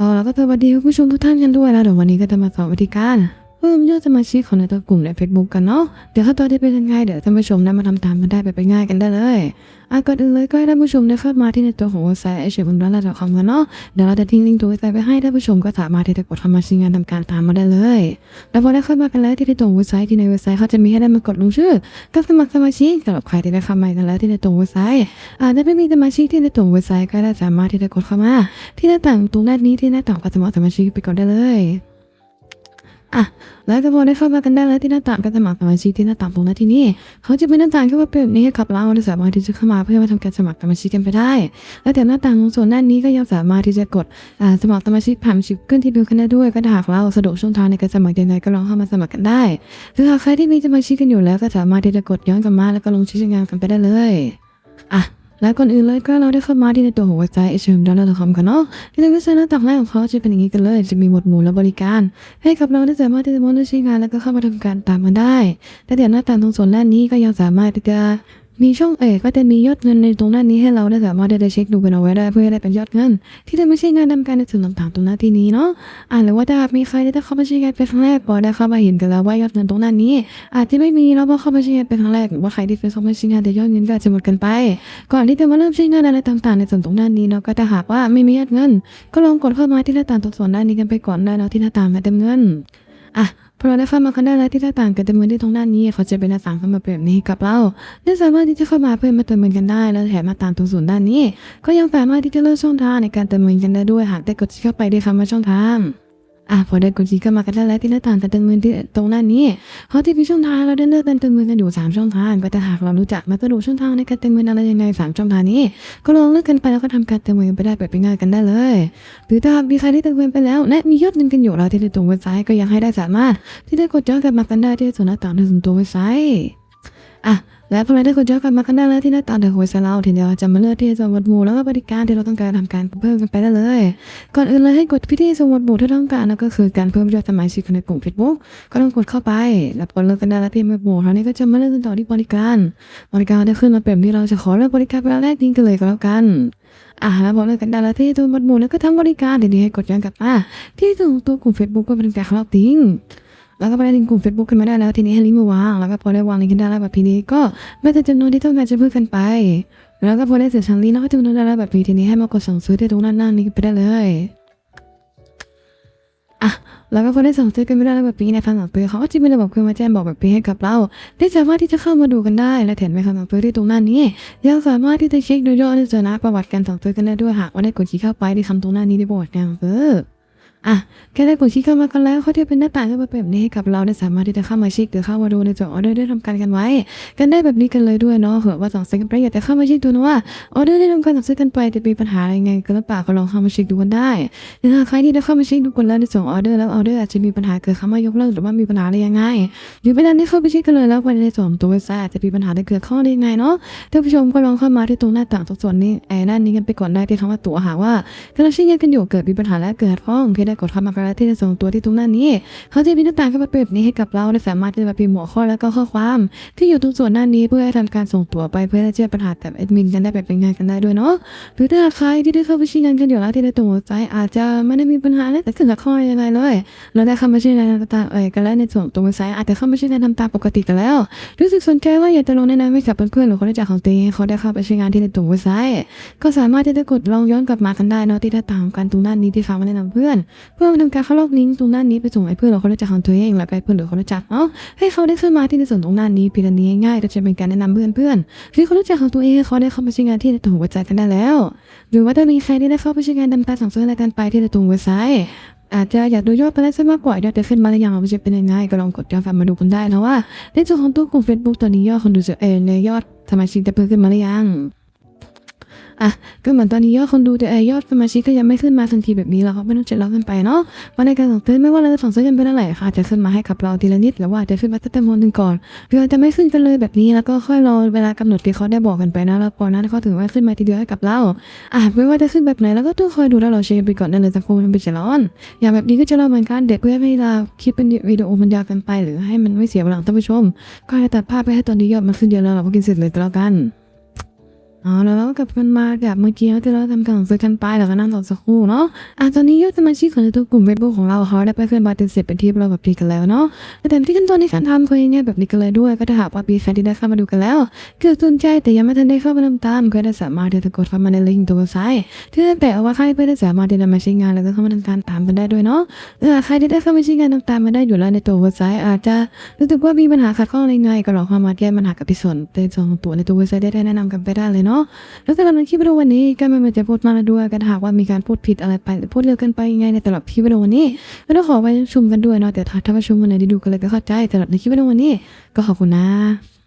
เออแล้วก็สวัสดีคุณผู้ชมทุกท่านกันด้วยนะเดี๋ยววันนี้ก็จะมาสอนวิธีการ เพิ่มยอดสมาชิกของในตัวกลุ่มใน Facebook กันเนาะ เดี๋ยวขั้นตอนที่เป็นยังไงเดี๋ยวท่านผู้ชมนะมาทำตามกันได้ไปไปง่ายกันได้เลยอะก่อนอื่นเลยก็ให้ท่านผู้ชมได้เข้ามาที่ในตัวของเว็บไซต์เอชบุญรัตน์คอมกันเนาะ เดี๋ยวเราจะทิ้งลิงก์ตัวเว็บไซต์ไปให้ท่านผู้ชมก็สามารถที่จะกดเข้ามาใช้งานทำการตามมาได้เลย แล้วพอได้เข้ามากันแล้วที่ในตัวเว็บไซต์ที่ในเว็บไซต์เขาจะมีให้ได้มากดลงชื่อกับสมัครสมาชิกสำหรับใครที่ได้เข้ามากันแล้วที่ในตัวเว็บไซต์อาจจะไม่มีสมาชิกที่ในตัวเว็บไซต์ก็ได้สามารถที่จะกดเข้ามา ที่หน้าต่างตรงด้านนี้ที่หน้าต่างการสมัครสมาชิกไปก่อนได้เลย อะแล้วก็พอได้เข้ามากันได้แล้วที่หน้าต่างการสมัครสมาชิกที่หน้าต่างตรงหน้าที่นี้เขาจะเป็นหน้าต่างที่ว่าเป็นนี้ให้ขับเราได้สามารถที่จะเข้ามาเพื่อมาทำการสมัครสมาชิกกันไปได้ แล้วแต่หน้าต่างตรงส่วนด้านนี้ก็ยังสามารถที่จะกดสมัครสมาชิกผ่านชิปขึ้นที่ดูกันได้ด้วย ก็ถ้าหากเราสะดวกช่องทางในการสมัครยังไงก็ลองเข้ามาสมัครกันได้หรือหากใครที่มีสมาชิกกันอยู่แล้วก็สามารถที่จะกดย้อนกลับมาแล้วก็ลงชื่อใช้งานกันไปได้เลยอะ และก่อนอื่นเลยก็เราได้เข้ามาที่ในตัวของเว็บไซต์ h m d o l l a r c o m กันเนาะที่ในเว็บไซต์หน้าต่างแรกของเขาจะเป็นอย่างนี้กันเลย จะมีหมวดหมู่และบริการ ให้กับเราได้สามารถที่จะมอนิเตอร์ใช้งานแล้วก็เข้ามาทำการตามมันได้ แต่เดี๋ยวหน้าต่างตรงส่วนด้านนี้ก็ยังสามารถที่จะ มีช่องเอกก็จะมียอดเงินในตรงด้านนี้ให้เราได้สามารถได้เช็คดูกันเอาไว้ได้เพื่อได้เป็นยอดเงิน ที่จะไม่ใช่งานทำการในส่วนต่างๆตรงหน้าที่นี้เนาะอ่าหรือว่าถ้ามีใครได้เข้ามาใช้งานเป็นครั้งแรกพอได้เข้ามาเห็นกันแล้วว่ายอดเงินตรงด้านนี้ อาจจะไม่มีแล้วพอเข้ามาใช้งานเป็นครั้งแรกหรือว่าใครที่เป็นเข้ามาใช้งานแต่ยอดเงินก็อาจจะหมดกันไป ก่อนที่จะมาเริ่มใช้งานอะไรต่างๆ ในส่วนตรงด้านนี้เนาะก็ถ้าหากว่าไม่มียอดเงิน ก็ลองกดเข้ามาที่หน้าต่างตรงส่วนด้านี้กันไปก่อนได้เนาะที่หน้าต่างการเติมเงินอะ พอเราได้เข้ามากันได้แล้วที่หน้าต่างการเติมเงินที่ตรงด้านนี้เขาจะเป็นหน้าต่างเข้ามาแบบนี้กับเราได้สามารถที่จะเข้ามาเพื่อมาเติมเงินกันได้ แล้วแถมหน้าต่างตรงส่วนด้านนี้ ก็ยังสามารถที่จะเลือกช่องทางในการเติมเงินกันได้ด้วยหากได้กดเข้าไปด้วยคำว่าช่องทาง อะพอได้กดคลิกเข้ามากันได้แล้วที่หน้าต่างการเติมเงินที่ตรงหน้านี้เขาะที่มีช่องทางเราได้เลือกการเติมเงินกันอยู่สามช่องทางก็ถ้าหากเรารู้จักมาสะดวกช่องทางในการเติมเงินอะไรยังไงสามช่องทางนี้ ก็ลองเลือกกันไปแล้วก็ทำการเติมเงินไปได้แบบง่ายๆกันได้เลย หรือถ้ามีใครที่เติมเงินไปแล้วและมียอดเงินกันอยู่เราที่ในตรงเว็บไซต์ก็ยังให้ได้สามารถ ที่ได้กดย้อนกลับมากันได้ที่ส่วนหน้าต่างในส่วนตัวเว็บไซต์อะ และพอเราได้กดย้อนกลับมากันได้แล้วที่หน้าต่างเว็บไซต์เราทีเดียวจะมาเลือกที่จะหมวดหมู่แล้วก็บริการที่เราต้องการทำการเพิ่มกันไปได้เลย ก่อนอื่นเลยให้กดพิธีสมุดหมู่ที่ต้องการนั่นก็คือการเพิ่มยอดสมาชิกในกลุ่ม Facebook ก็ต้องกดเข้าไป แล้วพอเลือกกันได้แล้วที่หมวดหมู่คราวนี้ก็จะมาเลือกกันต่อที่บริการ บริการได้ขึ้นมาแบบนี้เราจะขอเลือกบริการเป็นแรกทิ้งกันเลยก็แล้วกันอ่าพอเลือกกันได้แล้วที่ตัวหมดหมู่แล้วก็ทำบริการเดี๋ยวนี้ให้กดย้อนกลับมาที่ตัวตัวกลุ่ม Facebook ก็เป็นการของเราทิ้ง แล้วก็ไปได้ถึงกลุ่ม Facebook ขึ้นมาได้แล้วทีนี้ให้ลิงก์มาวาง แล้วก็พอได้วางลิงก์กันได้แล้วแบบทีนี้ก็ไม่แต่จำนวนที่ต้องการจะเพิ่มกันไป แล้วก็พอได้เสร็จชั้นลิงก์แล้วก็จำนวนได้แล้วแบบปีทีนี้ให้มากดสั่งซื้อที่ตรงด้านหน้านี้ไปได้เลยอะแล้วก็พอได้สั่งซื้อกันไม่ได้แล้วแบบนี้ในคำสั่งซื้อเขาก็จะมีระบบเครื่อมาแจ้งบอกแบบนี้ให้กับเราได้สามารถที่จะเข้ามาดูกันได้และแถมในคำสั่งซื้อที่ตรงหน้านี้ยังสามารถที่จะเช็คโดยย่อในส่วนนะประวัติการสั่งซื้อกันได้ด้วยหากว่าได้กดคลิกเข้าไปที่คำตรงหน้านี้ในประวัติการสั่งซื้อ อะแค่ได้กดคลิกเข้ามากันแล้วเขาจะเป็นหน้าต่างขึ้นมาแบบนี้ให้กับเราได้สามารถที่จะเข้ามาช็คหรือเข้ามาดูในจอออเดอร์ได้ทำการกันไว้ กันได้แบบนี้กันเลยด้วยเนาะเผื่อว่าสั่งซื้อกันไปอยากจะเข้ามาช็คดูนะว่าออเดอร์ได้ทำการสั่งซื้อกันไปจะมีปัญหาอะไรไงก็หรือเปล่าก็ลองเข้ามาช็คดูกันได้หรือหาใครที่ได้เข้ามาช็คดูกันแล้วในส่งออเดอร์แล้วออเดอร์อาจจะมีปัญหาเกิดเข้ามายกเลิกหรือว่ามีปัญหาอะไรยังไงหรือไม่นั้นได้เข้าไปช็คกันเลยแล้ววันในส่วนตัวเว็บไซต์อาจจะมีปัญหาได้เกิดข้อได้ยังไงเนาะท่านผู้ชมก็ลองเข้ามาที่ตรงหน้าต่างตรงส่วนนี้ไอ้ด้านนี้กันไปก่อนได้ที่คำว่าตั๋วหาว่ากำลังใช้งานกันอยู่เกิดมีปัญหาและเกิดข้องเพียงได้กดเข้ามากันที่จะส่งตัวที่ตรงหน้านี้ เขาจะมีหน้าต่างขึ้นมาแบบนี้ให้กับเราได้สามารถที่จะพิมพ์หัวข้อแล้วก็ข้อความ ที่อยู่ตรงส่วนหน้านี้เพื่อให้ทำการส่งตัวไปเพื่อให้เจอปัญหาแบบแอดมินกันได้แบบเป็นงานกันได้ด้วยเนาะหรือถ้าใครที่ได้เข้าไปใช้งานกันอยู่แล้วที่ได้ตรงหัวใจอาจจะไม่ได้มีปัญหาอะแต่ขึ้นกับข้อยังไงเลยเราได้เข้ามาใช้งานต่างๆเอ่ยกันแล้วในส่วนตรงเว็บไซต์อาจจะเข้ามาใช้งานทำตามปกติกันแล้วรู้สึกสนใจว่าอยากจะลงแนะนำให้กับเพื่อนๆหรือคนรู้จักของตัวเองเขาได้เข้าไปใช้งานที่ในตรงเว็บไซต์ก็สามารถที่จะกดลองย้อนกลับมากันได้เนาะที่หน้ตางของการตรงด้านนี้ที่ฟ้ามาแนะนำเพื่อนเพื่อมาทำการเข้าลอกลิงก์ตรงด้านนี้ไปส่งให้เพื่อนหรือคนรู้จักของตัวเองแล้วก็ให้เพื่อนหรือคนรู้จักเนาให้เขาได้ขึ้นมาที่ในส่วนตรงด้านนี้เพียงนี้ง่ายๆก็จะเป็นการแนะนำเพื่อนเพื่อนๆที่คนรู้จักของตัวเองเขาได้เข้ามาใช้งานที่ในตรงหัวใจกันได้แล้ว หรือว่าถ้ามีใครที่ได้เข้าไปใช้งานดำตาสั่งซื้ออะไรกันไปที่ในตรงเว็บไซต์อาจจะอยากดูยอดไปได้ซะมากกว่ายอดจะขึ้นมาหรือยังว่าจะเป็นยังไงก็ลองกดย้อนกลับมาดูกันได้นะว่าในส่วนของตัวกลุ่ม Facebook ตอนนี้ยอดคนดูจะเออในยอดสมาชิกจะเพิ่มขึ้นมาหรือยัง อะก็เหมือนตอนนี้ยอดคนดูแต่ยอดสมาชิกก็ยังไม่ขึ้นมาทันทีแบบนี้แล้วเขาไม่ต้องเจ็ดร้อยกันไปเนาะเพราในการส่งซื้อไม่ว่าเราจะส่งซื้อกันเป็นอะไรค่ะจะขึ้นมาให้กับเราทีละนิดหรือว่าจะขึ้นมาตั้งแต่มหนึ่งก่อนหรืออจะไม่ขึ้นกันเลยแบบนี้แล้วก็ค่อยรอเวลากำหนดที่เขาได้บอกกันไปนะแล้วพอนั้นเขาถึงว่าขึ้นมาทีเดียวให้กับเราอะไม่ว่าจะขึ้นแบบไหนแล้วก็ต้องคอยดูแล้วเราเช็คไปก่อนนั่นเลยจะคงมันเป็นเจร้อน อย่างแบบนี้ก็จะเราเหมือนกันเด็กเพื่อให้เราคลิปเป็นวิดีโอมันยาวกันไป หรือให้มันไม่เสียเวลาท่านผู้ชม ก็ให้ตัดภาพไปให้ตอนนี้ยอดมันขึ้นเยอะแล้วเราก็กินเสร็จเลยก็แล้วกัน อ๋อแล้วเรากลับกันมาแบบเมื่อกี้ที่เราทำการฝึกกันไปแล้วก็นั่งรอสักครู่เนาะอะตอนนี้ยอดสมาชิกของในตัวกลุ่มเฟซบุ๊กของเราเขาได้ไปเคลื่อนไหวเป็นเสร็จเป็นที่เราแบบดีกันแล้วเนาะแต่เต็มที่ขั้นตอนในการทำคุยเนี่ยแบบนี้กันเลยด้วยก็ถ้าหากว่ามีแฟนที่ได้เข้ามาดูกันแล้ว เกิดสนใจแต่ยังไม่ทันได้เข้ามาทำตามก็ได้สามารถที่จะกดเข้ามาในลิงก์ตัวเว็บไซต์ที่ได้แปะเอาไว้ให้เพื่อได้สามารถที่จะมาใช้งานแล้วก็เข้ามาทำการตามกันได้ด้วยเนาะเออใครที่ได้เข้ามาใช้งานทำตามมาได้อยู่แล้วในตัวเว็บไซต์อาจจะรู้สึกว่ามีปัญหาขัดข้องอะไรไงก็ลองเข้ามาแก้ปัญหากับที่ส่วนในส่วนของตัวในตัวเว็บไซต์ได้ได้แนะนำกันไปได้เลยเนาะแล้วสำหรับในคลิปวิดีโอวันนี้ก็ไม่มาจะพูดมากแล้วด้วยกันหากว่ามีการพูดผิดอะไรไปพูดเร็วเกินไปยังไงในตลอดคลิปวิดีโอวันนี้ก็ต้องขอไปชมกันด้วยเนาะแต่ถ้าท่านผู้ชมวันไหนที่ดูกันเลยก็เข้าใจตลอดในคลิปวิดีโอวันนี้ก็ขอบคุณนะ